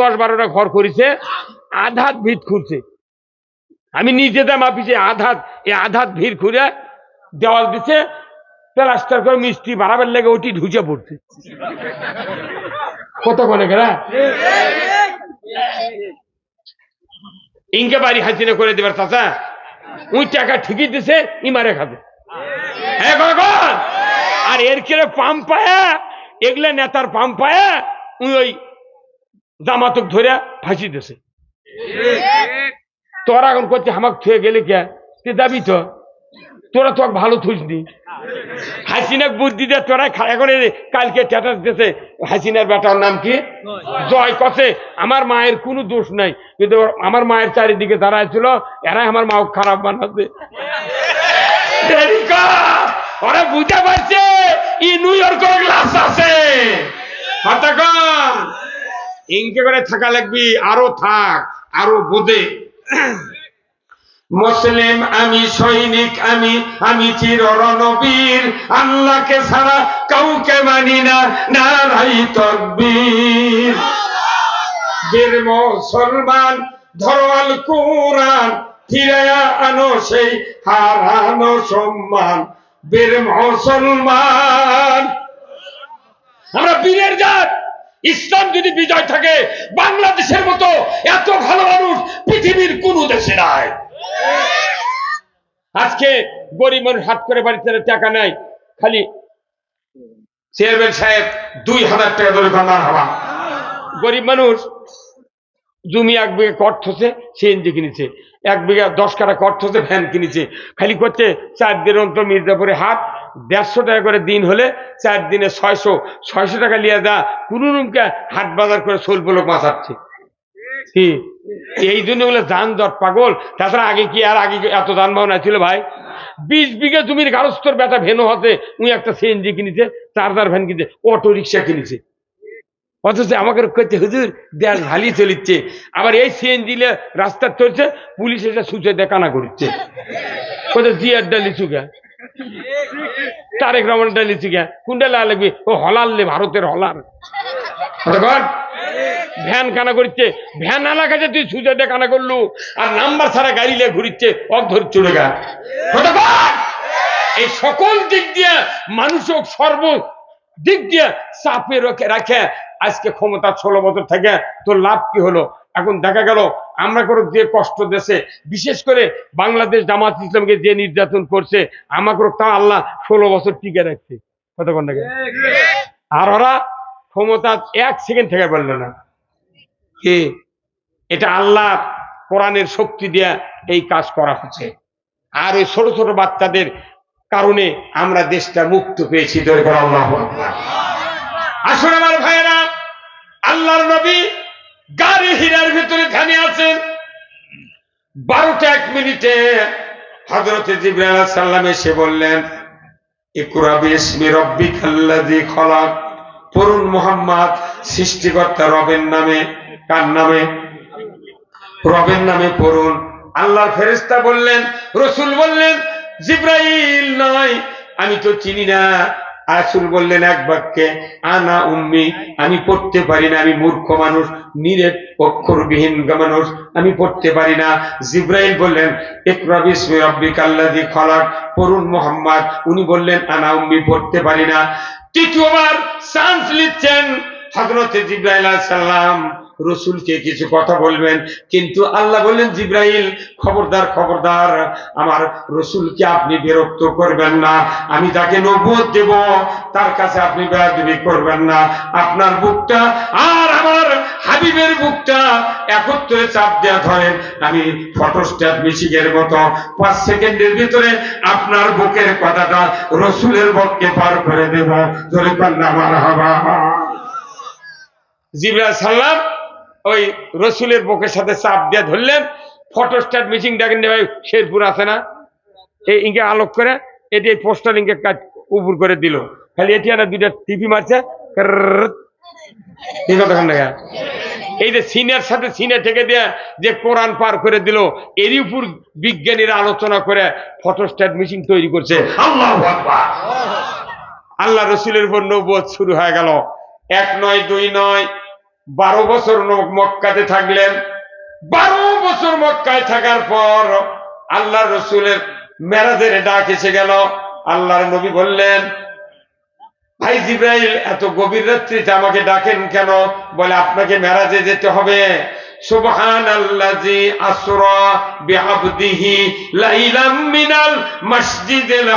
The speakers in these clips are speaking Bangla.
দশ বারোটা ঘর করেছে, আধাত ভিত খুঁড়ছে। আমি নিজেতে মাপিছি, আধাত, এই আধাত ভিড় খুঁড়ে দেওয়াল দিছে, প্লাস্টার করে মিষ্টি বাড়াবার লেগে ওটি ঢুকে পড়ছে। কত কোনে গেলা? ইনকে বাড়ি হাসিনে করে দেবার চাচা ওই টাকা ঠিকই দিছে ইমারে খাবে। আর এর কেড়ে পাম্প পায়া? এগুলা নেতার পাম্প পায়া, উই ওই জামাতক ধরে ফাঁসি দিছে। তোরা এখন করছে হামাক থুয়ে গেলে কে? তুই যাবি তো? তোরা তো ভালো থুসনি হাসিনাক বুদ্ধি দিয়ে তোরা এখন কালকে স্ট্যাটাস দিয়েছে হাসিনার বেটার নাম কি? জয় কছে আমার মায়ের কোনো দোষ নাই। কিন্তু আমার মায়ের চারিদিকে দাঁড়ায় ছিল এরাই আমার মা খারাপ বানাচ্ছে ওরা বুঝতে পারছে ই নিউ ইয়র্কের গ্লাস আছে। কম ইনকে করে থাকা লাগবি, আরও থাক, আরও বোধে। মুসলিম আমি, সৈনিক আমি আমি চির রণবীর আল্লাহকে ছাড়া কাউকে মানি না, নারাই তকবীর। বীর মুসলমান ধরোয়াল কোরআন ফিরে আনো সেই হারানো সম্মান। বীর মুসলমান। আমরা বীরের জাত। ইসলাম যদি বিজয় থাকে, বাংলাদেশের মতো এত ভালো মানুষ পৃথিবীর কোন দেশে নাই। আজকে গরিব মানুষ হাত করে বাড়িতে টাকা নাই, খালি চেয়ারম্যান সাহেব দুই হাজার টাকা ধরে গরিব মানুষ জমি এক বিঘা কট থসে সিএনজি কিনেছে। এক বিঘা দশ কাটা কট থসে, ভ্যান কিনেছে। খালি করছে চার দিন অন্তর মির্জাপুরে হাট। দেড়শো টাকা করে দিন হলে চার দিনে ছয়শো ছয়শো টাকা লিয়ে যা কোনো রুমকে হাট বাজার করে সোলপ লোক মাছাচ্ছে এই জন্য বলে যান যানজট পাগল। তাছাড়া আগে কি, আর আগে এত যানবাহন ছিল ভাই? বিশ বিঘা জমির গারস্থর বেটা ভেনু হতে উনি একটা সিএনজি কিনেছে চার্জার ভ্যান কিনেছে, অটো রিক্সা কিনেছে। অথচ আমাকে করতে হুজুর দেশ ভালি চলিচ্ছে। আবার এই সিএনজি রাস্তা চলছে, পুলিশ এসে সুচে দেখানা করছে। কোথায় জিয়ার ডালি চুগা তারেক রহমান ডালি চুগা কোনটা লা লাগবে? ও হলাল্লে ভারতের হলার ভ্যান কানা করছে। ভ্যান আলা কাছে তুই সুজে দেখানা করলু। আর নাম্বার ছাড়া গাড়ি লিয়ে ঘুরিচ্ছে অধর চলে গা এই সকল দিক দিয়ে মানুষও সর্ব দিক দিয়ে চাপে রেখে রাখে। আজকে ক্ষমতা ষোলো বছর থেকে তোর লাভ কি হলো? এখন দেখা গেল, আমরা করে যে কষ্ট দেশে, বিশেষ করে বাংলাদেশ জামাত ইসলামকে যে নির্যাতন করছে আমাকে তা আল্লাহ ষোলো বছর টিকে রাখছে। কতক্ষণ থেকে আর ওরা ক্ষমতা এক সেকেন্ড থেকে পারল না। কি? এটা আল্লাহ কোরআনের শক্তি দিয়ে এই কাজ করা হচ্ছে। আর ওই ছোট ছোট বাচ্চাদের কারণে আমরা দেশটা মুক্ত পেয়েছি। আসলে আমার ভাইয়েরা আল্লাহর নবী গাড়ি হীরার ভিতরে ধ্যানে আছেন। বারোটা এক মিনিটে হজরতে আলাইহিস এসে বললেন রবের নামে। কার নামে? রবের নামে বললেন, রসুল বললেন, জিব্রাইল নয়, আমি তো চিনি না। আসুল বললেন এক বাক্যে, আনা উম্মি, আমি পড়তে পারি না, আমি মূর্খ মানুষ, নিরেট অক্ষরবিহীন মানুষ, আমি পড়তে পারি না। জিব্রাইল বললেন খলাক। পড়ুন মোহাম্মদ, উনি বললেন, আনা উম্মি, পড়তে পারি না। তৃতীয়বার চান্স নিচ্ছেন হজরতে জিব্রাইল সাল্লাম রসুলকে কিছু কথা বলবেন। কিন্তু আল্লাহ বললেন, জিব্রাইল, খবরদার খবরদার, আমার রসুলকে আপনি বিরক্ত করবেন না। আমি যাকে নবুয়ত দেব, তার কাছে আপনি বেয়াদবি করবেন না। আপনার বুকটা আর আমার হাবিবের বুকটা একত্রে চাপ দেওয়া ধরেন। আমি ফটোস্ট্যাট মিশিকের মতো পাঁচ সেকেন্ডের ভিতরে আপনার বুকের কথাটা রসুলের বককে পার করে দেব। ধরে পান্না আমার হবা। জিবরাল সাল্লাম ওই রসুলের বুকের সাথে চাপ দিয়ে ধরলেন ফটোস্ট্যাট মিটিং দেখেন না ভাই শেরপুর আছে না? এই ইঙ্কে আলোক করে এটি এই পোস্টার ইঙ্কে কাজ উপর করে দিল। খালি এটি একটা দুইটা টিভি মারছে। এই দেখা এই যে সিনিয়র সাথে সিনিয়র থেকে দেয়া যে কোরআন পার করে দিল এরই উপর বিজ্ঞানীরা আলোচনা করে ফটো ফটোস্ট্যাট মেশিন তৈরি করছে। আল্লাহ রসুলের উপর নবুয়ত শুরু হয়ে গেল। এক নয় দুই নয় বারো বছর মক্কাতে থাকলেন। বারো বছর মক্কায় থাকার পর আল্লাহ রসুলের মেরাজের ডাক এসে গেল। আল্লাহর নবী বললেন, ভাই জিব্রাইল, এত গভীর রাত্রিতে আমাকে ডাকেন কেন? বলে, আপনাকে মেরাজে যেতে হবে। সুবহান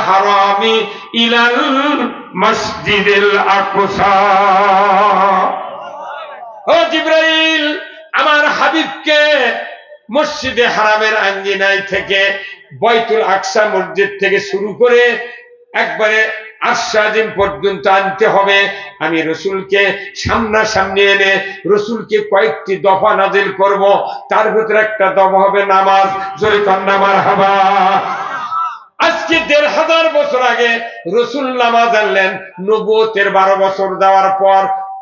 হারামি ইলাল মসজিদিল জিব্রাইল, আমার হাবিবকে মসজিদে হারামের আঙ্গিনায় থেকে বয়তুল আকসা মসজিদ থেকে শুরু করে একবারে আশ্বাদিন পর্যন্ত আনতে হবে। আমি রসুলকে সামনাসামনি এনে রসুলকে কয়েকটি দফা নাজিল করব। তার ভিতরে একটা দফা হবে নামাজ, জোরে নামার হাবা আজকে দেড় হাজার বছর আগে রসুল নামাজ আনলেন, নবুয়তের বারো বছর দেওয়ার পর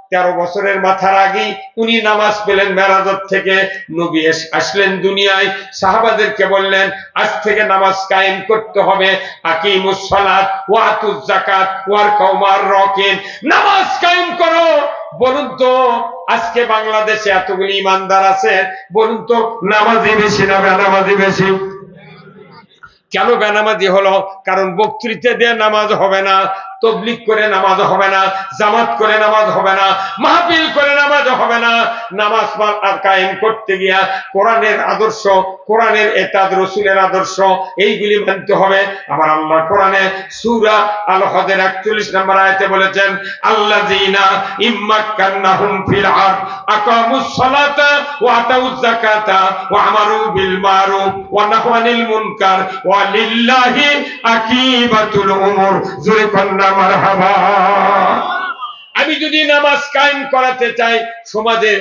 তেরো বছরের মাথার আগেই উনি নামাজ পেলেন মেরাজত থেকে। নবী আসলেন দুনিয়ায়। সাহাবাদেরকে বললেন, আজ থেকে নামাজ কায়েম করতে হবে। আকিমুস সালাত, ওয়াতুজ জাকাত ওয়ার কওমার রকিন। নামাজ কায়েম করো। বলুন তো, আজকে বাংলাদেশে এতগুলি ইমানদার আছে? বলুন তো নামাজি বেশি না বেনামাজি বেশি? কেন বেনামাজি হলো? কারণ বক্তৃতা দিয়ে নামাজ হবে না। তবলিক করে নামাজ হবে না, জামাত করে নামাজ হবে না, মাহফিল করে নামাজ হবে না। নামাজ আর কায়েম করতে গিয়া কোরআনের আদর্শ, কোরআনের এতাদ, রসুলের আদর্শ, এইগুলি মানতে হবে। আমার আল্লাহ কোরআনে সূরা আল হজের একচল্লিশ নম্বর আয়াতে বলেছেন আল্লাহ জিনা ইম্মাক্কান্নাহুম ফিল আরদ, আকামুস সালাতা ওয়া আতাউজ যাকাতা ওয়া আমারু বিল মারুফ ওয়া নাহু মুনকার ওয়া লিল্লাহি আকিবাতুল উমুর। জোরে আমি যদি নামাজ কায়েম করাতে চাই সমাজে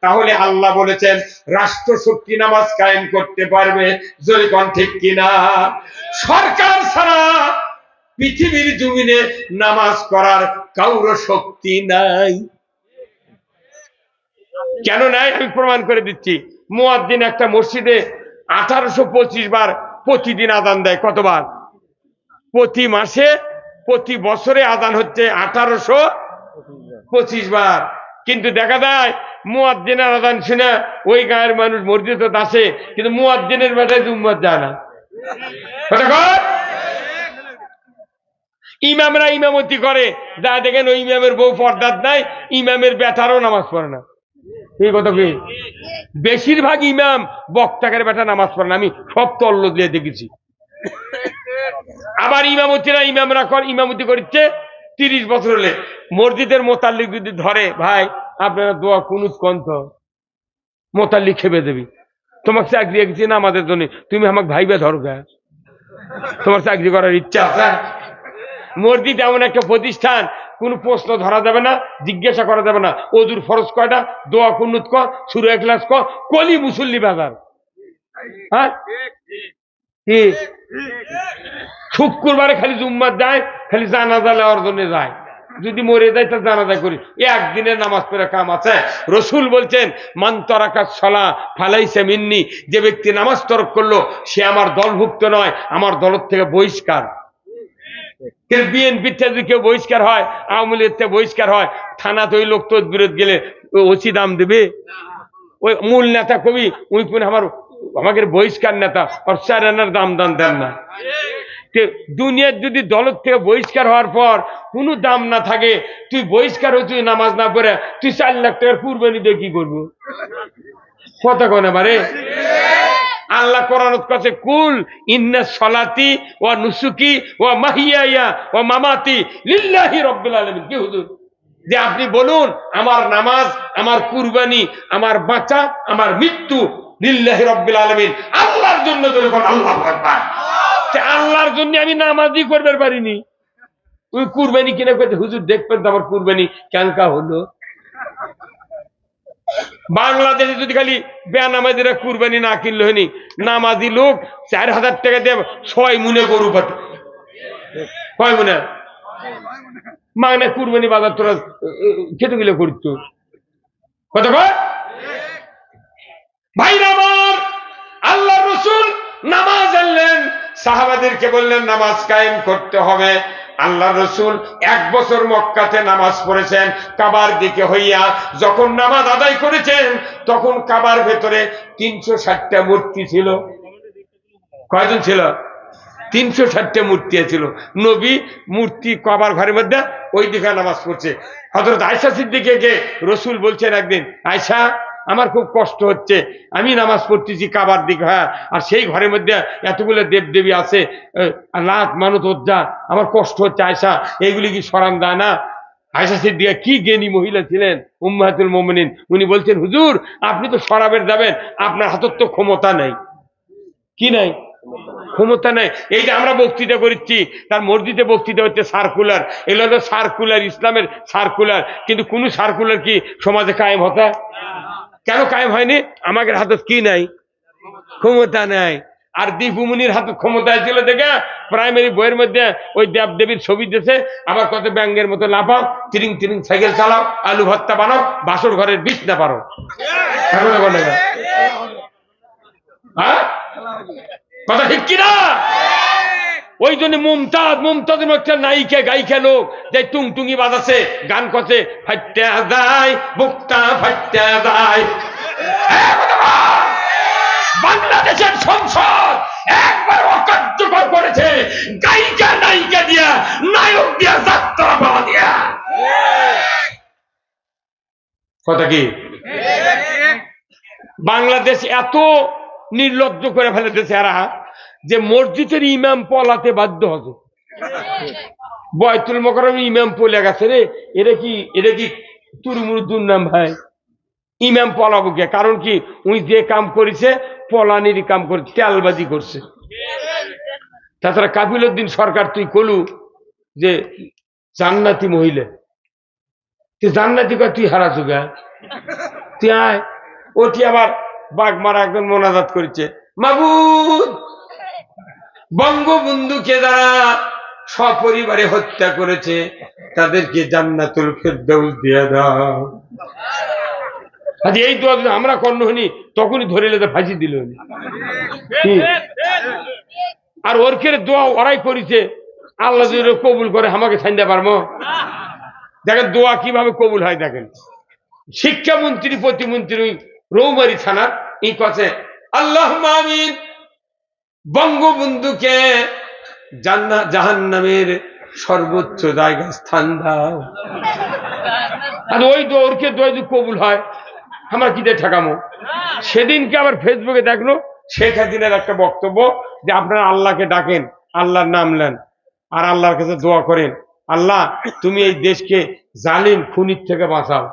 তাহলে আল্লাহ বলেছেন রাষ্ট্র শক্তি নামাজ কায়েম করতে পারবে। জোরে কোন ঠিক কিনা? সরকার ছাড়া পৃথিবীর জমিনে নামাজ করার কাউর শক্তি নাই। কেন নাই? আমি প্রমাণ করে দিচ্ছি। মুয়াদ্দিন একটা মসজিদে আঠারোশো পঁচিশ বার প্রতিদিন আদান দেয় কতবার? প্রতি মাসে প্রতি বছরে আদান হচ্ছে আঠারোশো পঁচিশ বার। কিন্তু দেখা যায় মুয়াদ্দিনের আদান শুনে ওই গায়ের মানুষ মসজিদ আসে কিন্তু মুয়াদ্দিনের বেটায় উম্মত যায় না। ইমামরা ইমামতি করে। যা দেখেন ওই ইমামের বউ পর্দার নাই, ইমামের বেটারও নামাজ পড়ে না। এই কথা কি বেশিরভাগ ইমাম বক্তাকের বেটা নামাজ পড়ে না। আমি সব তল্ল দিয়ে দেখেছি। আবার ইমামতিরা ইমামরা কর ইমামতি করছে তিরিশ বছর হলে। মসজিদের মোতাল্লিক যদি ধরে ভাই আপনারা দোয়া কুনুত কন্ত মোতাল্লিক খেপে দেবি। তোমাকে চাকরি একছি না আমাদের জন্য তুমি আমাকে ভাইবে ধরো তোমার চাকরি করার ইচ্ছা আছে? মসজিদ এমন একটা প্রতিষ্ঠান কোন প্রশ্ন ধরা যাবে না জিজ্ঞাসা করা যাবে না। ওদুর ফরজ কয়টা? দোয়া কুন্নুত ক ক্লাস ক কলি মুসল্লি বাজার। হ্যাঁ? কি শুক্রবারে খালি জুম্মার যায়, খালি জানাজা নেওয়ার জন্য যায়। যদি মরে যায়, তা জানাজা করি। একদিনের নামাজ পড়ে কাম আছে। রসুল বলছেন, মান তরাকা সলা ফালাইছে মিন্নি, যে ব্যক্তি নামাজ তরক করল, সে আমার দলভুক্ত নয়, আমার দলের থেকে বহিষ্কার। বিএনপির যদি কেউ বহিষ্কার হয়, আওয়ামী লীগের বহিষ্কার হয়, থানাতে ওই লোক তোর বিরোধ গেলে ওসি দাম দেবে? ওই মূল নেতা কবি, উনি আমার, আমাকে বহিষ্কার নেতা আর চার আনার দাম দাম দেন না। দুনিয়ার যদি দলের থেকে বহিষ্কার হওয়ার পর কোনো দাম না থাকে, তুই বহিষ্কার হয়ে তুই নামাজ না পড়ে, তুই চার লাখ টাকার কুরবানি দিয়ে কি করব? কথা কনে বারে? আল্লাহ কোরআনত কাছে কুল ইন্না সলাতি ও নুসুকি ও মাহিয়া ও মামাতি লিল্লাহি রব্বিল আলামিন। কি হুজুর? যে আপনি বলুন, আমার নামাজ, আমার কুরবানি, আমার বাঁচা, আমার মৃত্যু লিল্লাহি রব্বিল আলামিন। আল্লাহর জন্য যদি কোন আল্লাহ আল্লাহর জন্য আমি নামাজই করবার পারিনি। ওই কুরবানি কিনে করতে হুজুর দেখবেন আমার কুরবানি ক্যাঙ্কা হলো। বাংলাদেশে যদি খালি বেনামাজিরা কুরবানি না কিনলে হয়নি, নামাজি লোক চার হাজার টাকা দিয়ে ছয় মুনে গরু পাতে। কয় মুনে? মানে কুরবানি বাজার তোরা খেতে গেলে করত। কত ভাইরা আমার আল্লাহ রসুল নামাজ সাহাবাদেরকে বললেন, নামাজ কায়েম করতে হবে। আল্লাহ রসুল এক বছর মক্কাতে নামাজ পড়েছেন, কাবার দিকে হইয়া যখন নামাজ আদায় করেছেন, তখন কাবার ভেতরে তিনশো ষাটটা মূর্তি ছিল। কয়জন ছিল? তিনশো ষাটটা মূর্তি ছিল। নবী মূর্তি কবার ঘরের মধ্যে ওই দিকে নামাজ পড়ছে। হজরত আয়সা সিদ্দিকে গে রসুল বলছেন একদিন আয়সা আমার খুব কষ্ট হচ্ছে। আমি নামাজ পড়তেছি কাবার দিকে হ্যাঁ। আর সেই ঘরের মধ্যে এতগুলো দেবদেবী আছে লাত মানত ওজ্জা আমার কষ্ট হচ্ছে, আয়সা, এইগুলি কি সরান দেয় না? আয়সা সিদ্দিকা, কি জ্ঞানী মহিলা ছিলেন, উম্মাহাতুল মোমিনিন। উনি বলছেন, হুজুর, আপনি তো সরাবের যাবেন। আপনার হাতত তো ক্ষমতা নাই। কি নাই? ক্ষমতা নাই। এই যে আমরা বক্তৃতা করছি তার মসজিদে বক্তৃতা হচ্ছে সার্কুলার। এগুলো হলো সার্কুলার, ইসলামের সার্কুলার। কিন্তু কোন সার্কুলার কি সমাজে কায়েম হতা? কেন কায়েম হয়নি? আমাদের হাতে কি নাই? ক্ষমতা নাই। আর দীপুমুনির হাতে ক্ষমতা ছিল দেখে প্রাইমারি বইয়ের মধ্যে ওই দেব দেবীর ছবি দিয়েছে, আবার কত ব্যাঙ্গের মতো লাফাও তিরিং তিরিং সাইকেল চালাও, আলু ভর্তা বানাও, বাসর ঘরের বিষ না পারো। হ্যাঁ? কথা ঠিক কিনা? ওই জন্য মুমতাজ মুমতাজ একটা নায়িকা, গায়িকা লোক, যে টুংটুঙ্গি বাজাছে গান করছে, ফাইটা যায় বুকটা ফাইটা যায়। বাংলাদেশের সংসদ একবার অকার্যকর করেছে, গায়িকা, নায়িকা দিয়া, নায়ক দিয়া, যাত্রা পাওয়া দিয়া। কথা কি? বাংলাদেশ এত নির্লজ্জ করে ফেলে দেশে এরা। যে মসজিদের ইমাম পলাতে বাধ্য হবে। বয়তুল মকরম ইমাম পলে গেছে রে, এটা কি এটা কি তুরুমুরু দুর্নাম ভাই? ইমাম পলাবো কে? কারণ কি, উনি যে কাম করেছে পলানির কাম করে তেলবাজি করছে। তাছাড়া কাপিল উদ্দিন সরকার, তুই কলু, যে জান্নাতি মহিলা। তুই জান্নাতি কয়, তুই হারা চুগা তুই আয়। ওটি আবার বাঘ মারা একজন মোনাজাত করেছে। মাবুদ! বঙ্গবন্ধুকে যারা সপরিবারে হত্যা করেছে, তাদেরকে জান্নাতুল ফেরদৌস দিয়ে দাও। আজ এই দোয়া আমরা কর্ণ হইনি, তখনই ধরে লেগে ফাঁসি দিল আর ওর কে দোয়া ওরাই করেছে, আল্লাহ যদি কবুল করে, আমাকে ছাইন্দা পারব। দেখেন দোয়া কীভাবে কবুল হয় দেখেন। শিক্ষামন্ত্রী, প্রতিমন্ত্রী রৌমারি থানার এই কথা আল্লাহ আমিন। বঙ্গবন্ধুকে জান্নাত জাহান্নামের সর্বোচ্চ জায়গায় স্থান দাও। আর ওই দৌড়কে যদি কবুল হয়, আমরা কি দিয়ে ঠেকামো সেদিনকে আবার ফেসবুকে দেখল, শেখ হাসিনার একটা বক্তব্য যে আপনারা আল্লাহকে ডাকেন, আল্লাহর নাম নেন, আর আল্লাহর কাছে দোয়া করেন, আল্লাহ, তুমি এই দেশকে জালিম খুনির থেকে বাঁচাও।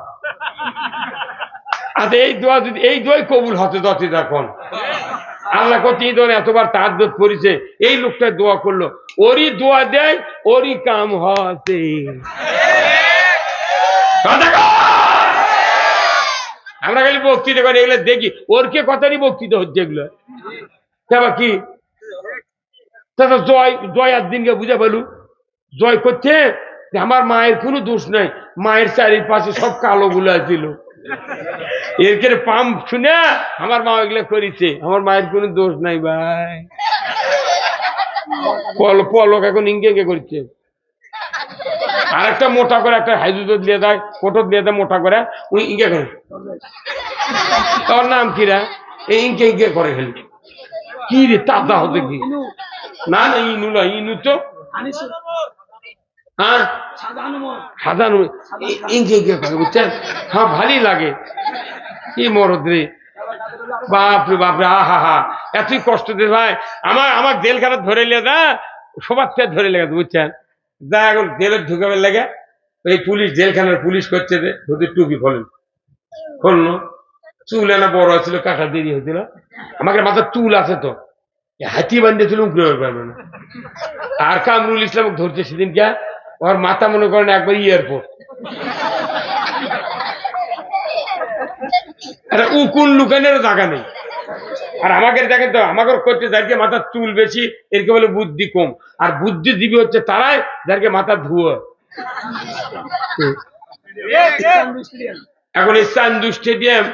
আর এই দোয়া যদি, এই দোয়াই কবুল হতে দতে তখন আল্লাহ কত ধরে এতবার দোধ করেছে এই লোকটা দোয়া করল। ওরই দোয়া দেয়, ওরই কাম হতে। আমরা খালি বক্তৃতা করি, এগুলো দেখি। ওর কে কথারই বক্তৃতা হচ্ছে এগুলো। তারপর কি? জয় জয় আর দিনকে বুঝে পেলু জয় করছে আমার মায়ের কোনো দোষ নাই। মায়ের চারিপাশে সব কালো গুলো ছিল। এর কে পাম শুনে আমার মা এগুলো করেছে। আমার মায়ের কোনো দোষ নাই ভাই। পল পলক এখন ইঙ্গে ইঙ্গে করছে। আর একটা মোটা করে একটা হাইজুদ দিয়ে দেয় কোটর দিয়ে দেয় মোটা করে, উনি ইঙ্গে করে। তোর নাম কি রে? এই ইঙ্কে ইঙ্কে করে খেলি। কি রে তাতা হতে কি? না না, ইনু না, ইনু তো হ্যাঁ? সাজানো ইঙ্কে ইঙ্কে করে বুঝছেন হ্যাঁ ভালোই লাগে। কি মরদ রে। বাপরে বাপরে আহা হা এতই কষ্ট দে ভাই। আমার আমার জেলখানা ধরে লিয়ে না সবার থেকে ধরে লেগেছে বুঝছেন? যা এখন জেলে ঢুকাবে লেগে এই পুলিশ জেলখানার পুলিশ করছে যে ধুতির টুপি খোলেন খুললো চুল এনা বড় ছিল কাটা দেরি হয়েছিল। আমাকে মাথার চুল আছে তো। হাতি বান্ধিয়েছিল উঁকড়ে হয়ে পারবে না। আর কামরুল ইসলাম ধরছে সেদিন কে ওর মাথা মনে করেন একবার এয়ারপোর্ট উকুন লুকানোর জায়গা নেই। আর আমাকে দেখেন তো, আমাকে করছে যাকে মাথার চুল বেশি, এরকে বলে বুদ্ধি কম। আর বুদ্ধিজীবী হচ্ছে তারাই যাকে মাথা ধুয়ো। এখন চান্দু স্টেডিয়াম,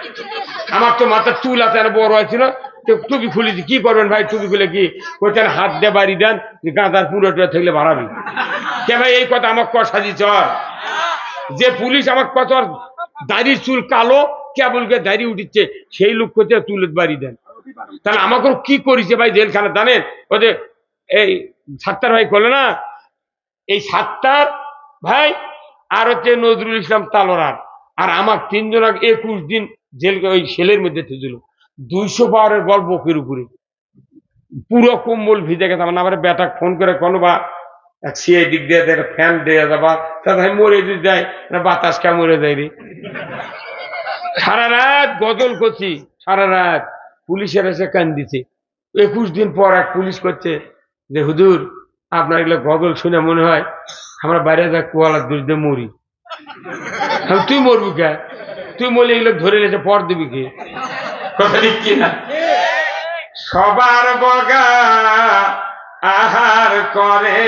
আমার তো মাথার চুল আছে, আর বড় হয়েছিল। টুপি খুলেছি, কি করবেন ভাই, টুপি খুলে কি? কোথায় হাত দিয়ে বাড়ি দেন, গাঁদার পুরো টুরো থাকলে বাড়াবি। কে ভাই এই কথা আমার কষা দিছ যে পুলিশ আমার কত দাড়ির চুল কালো, কেবলকে দাড়ি উঠিচ্ছে, সেই লোক কোথায় তুলে বাড়ি দেন? তাহলে আমাকে কি করেছে ভাই জেলখানা, জানেন? ওদের এই সাত্তার ভাই করল না, এই সাত্তার ভাই আর হচ্ছে নজরুল ইসলাম তালোরার আর আমার তিনজন একুশ দিন জেল, ওই সেলের মধ্যে থেছিল দুইশো পাওয়ারের গল্প বকের উপরে। পুরো কম্বল ভিজে গেছে, আমার আবার বেটা ফোন করে কোনো বা এক দিক দিয়ে দেয় ফ্যান দেয়া যাবা। মরে যায় না বাতাস কে মরে যায় রে? সারা রাত গজল করছি, সারা রাত। পুলিশের এসে কান দিছে। একুশ দিন পর এক পুলিশ করছে যে আপনার এগুলো গজল শুনে মনে হয় আমরা বাইরে যা কুয়ালার দুর্দে মরি। তুই মরবি কে? তুই মরলে এগুলো ধরে নিয়েছে পর দিবি কে? কথা ঠিক কিনা? সবার বগা আহার করে,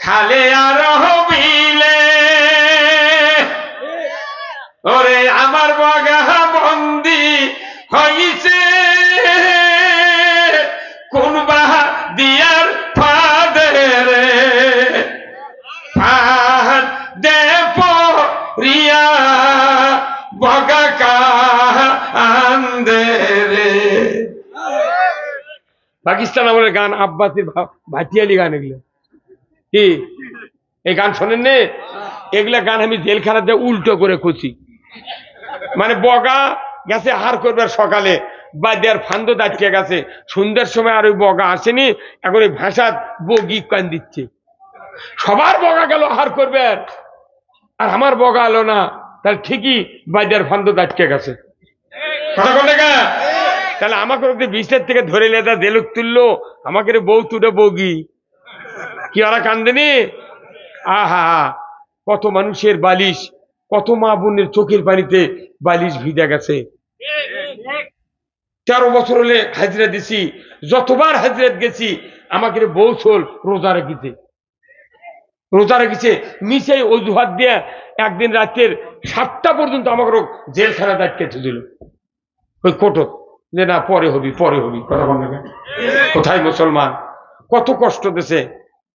খালে আর হবিলে ওরে আমার বগা বন্দি হইছে। কোন বাহা দিয়ার ফাদ রিয়া বগা কান্দে রে। পাকিস্তান আমলের গান আব্বাসের ভাটিয়ালি গান এগুলো। কি? এই গান শোনেন নে এগুলা গান আমি জেলখানাতে উল্টো করে খুশি মানে বগা গেছে হার করবার সকালে বা দেয়ার ফান্দ দাঁড়িয়ে গেছে। সন্ধ্যার সময় আর ওই বগা আসেনি, এখন ওই ভাষার বগি কান দিচ্ছে। সবার বগা গেল, হার করবে আর আমার বগা এলো না, তাহলে ঠিকই বাজার ফান্দ দাঁড়িয়ে গেছে। কথা বলতে গা তাহলে আমাকে যদি বিষ্ণের থেকে ধরে লেদা দেলুক তুললো আমাকে বউ তুলে বৌগি কি ওরা কান্দেনি? আহা, কত মানুষের বালিশ, কত মা বোনের চোখের পানিতে বালিশ ভিজা গেছে। তেরো বছর হলে হাজিরা দিছি, যতবার হাজিরাত গেছি, আমাকে বউ চল রোজা রেখেছে। রোজা রেখেছে নিচে অজুহাত দিয়ে একদিন রাতের সাতটা পর্যন্ত আমাকে জেলখানা দাঁড়িয়ে দিল। ওই কোটক যে না, পরে হবি পরে হবি, কথা বল কোথায় মুসলমান? কত কষ্ট দেশে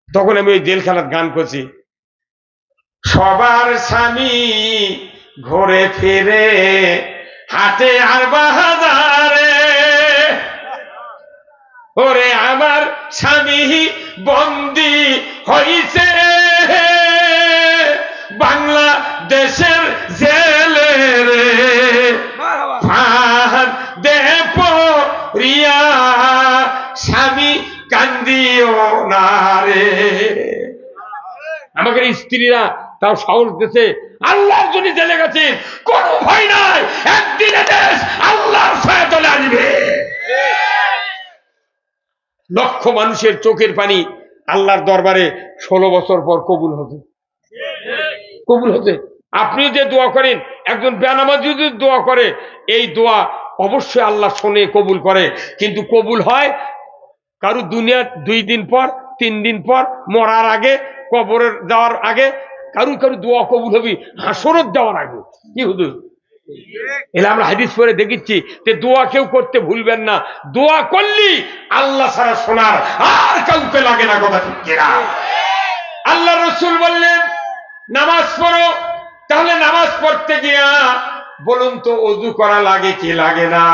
তখন আমি ওই জেলখানার গান করছি। সবার স্বামী ঘরে ফিরে, হাটে আর বাহাদারে ওরে আমার স্বামী বন্দি হইছে। বাংলাদেশের জেলে কান্দিও না রে। আমাদের স্ত্রীরা তাও সাহস দিতে আল্লাহর জন্য জেলে গেছে। কোনো ভয় নাই, একদিনে দেশ আল্লাহর ছায়া চলে আসবে। লক্ষ মানুষের চোখের পানি আল্লাহর দরবারে ষোলো বছর পর কবুল হতে। কবুল হতে। আপনিও যে দোয়া করেন, একজন বেনামাজ যদি দোয়া করে, এই দোয়া অবশ্যই আল্লাহ শোনে, কবুল করে। কিন্তু কবুল হয় কারও দুনিয়ার দুই দিন পর, তিন দিন পর মরার আগে, কবরের যাওয়ার আগে, কারু কারু দোয়া কবুল হবি হাসরত যাওয়ার আগে। কি হুজুর? এলে আমরা হাদিস পরে দেখেছি যে দোয়া কেউ করতে ভুলবেন না। দোয়া করলি আল্লাহ ছাড়া শোনার আর কাউকে লাগে না কথা ঠিক আল্লাহ রসুল বললেন, নামাজ পড়ো, তাহলে নামাজ পড়তে গিয়া বলুন তো অজু করা লাগে কি লাগে না?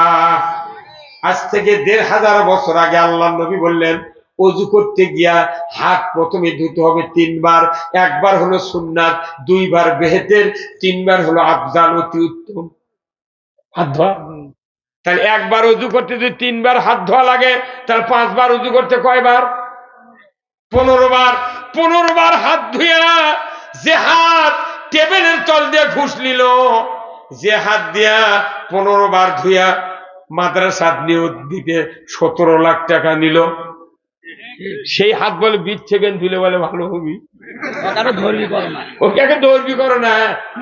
আজ থেকে দেড় হাজার বছর আগে আল্লাহ নবী বললেন অজু করতে গিয়া হাত প্রথমে ধুতে হবে তিনবার একবার হলো সুন্নাত দুইবার বেহেতের তিনবার হলো আফজাল অতি উত্তম। হাত ধোয়া? তাহলে একবার উজু করতে যদি তিনবার হাত ধোয়া লাগে তাহলে পাঁচবার উজু করতে কয়বার? পনেরো বার পনেরো বার হাত ধুইয়া যে হাত টেবিলের তল দিয়ে ঘুষ নিল যে হাত দিয়া পনেরো বার ধুইয়া মাদ্রাসাত নিয়োগ দিতে সতেরো লাখ টাকা নিল। সেই হাত বলে বীজ থেকে ধুলে বলে ভালো হবি। ওকে ধরবি করো না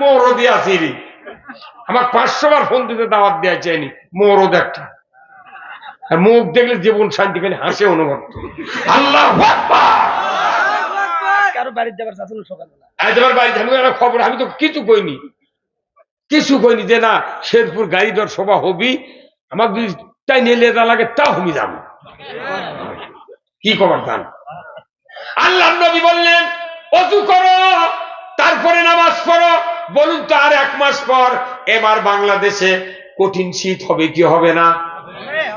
মরদি আসিনি আমার পাঁচশো বার ফোন দিতে দাওয়াত দেওয়া চাইনি মরদ একটা। আর মুখ দেখলে জীবন শান্তি খালি হাসে অনুভব। আল্লাহ কারও বাড়ির যাবার শাসন সকালবেলা? আজ আমার বাড়ি আমি খবর আমি তো কিছু কইনি। কিছু কইনি যে না শেরপুর গাড়ি দর সভা হবি আমার যদি তাই নিয়ে লাগে তা হুমি যাব কি কবার দান আল্লাহ নবী বললেন অজু করো তারপরে নামাজ পড়ো। বলুন তো আর এক মাস পর এবার বাংলাদেশে কঠিন শীত হবে কি হবে না?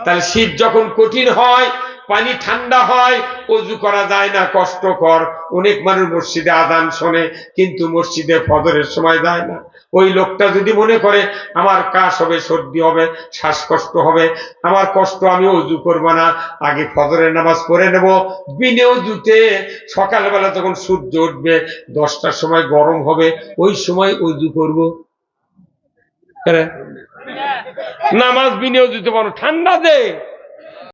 তাহলে শীত যখন কঠিন হয় পানি ঠান্ডা হয় অজু করা যায় না, কষ্টকর। অনেক মানুষ মসজিদে আদান শোনে, কিন্তু মসজিদে ফজরের সময় যায় না। ওই লোকটা যদি মনে করে, আমার কাশ হবে, সর্দি হবে, শ্বাসকষ্ট হবে, আমার কষ্ট, আমি অজু করব না, আগে ফজরের নামাজ পড়ে নেব। বিনে অজুতে সকালবেলা যখন সূর্য উঠবে, দশটার সময় গরম হবে, ওই সময় অজু করব। নামাজ বিনে অজুতে পারো ঠান্ডা দে।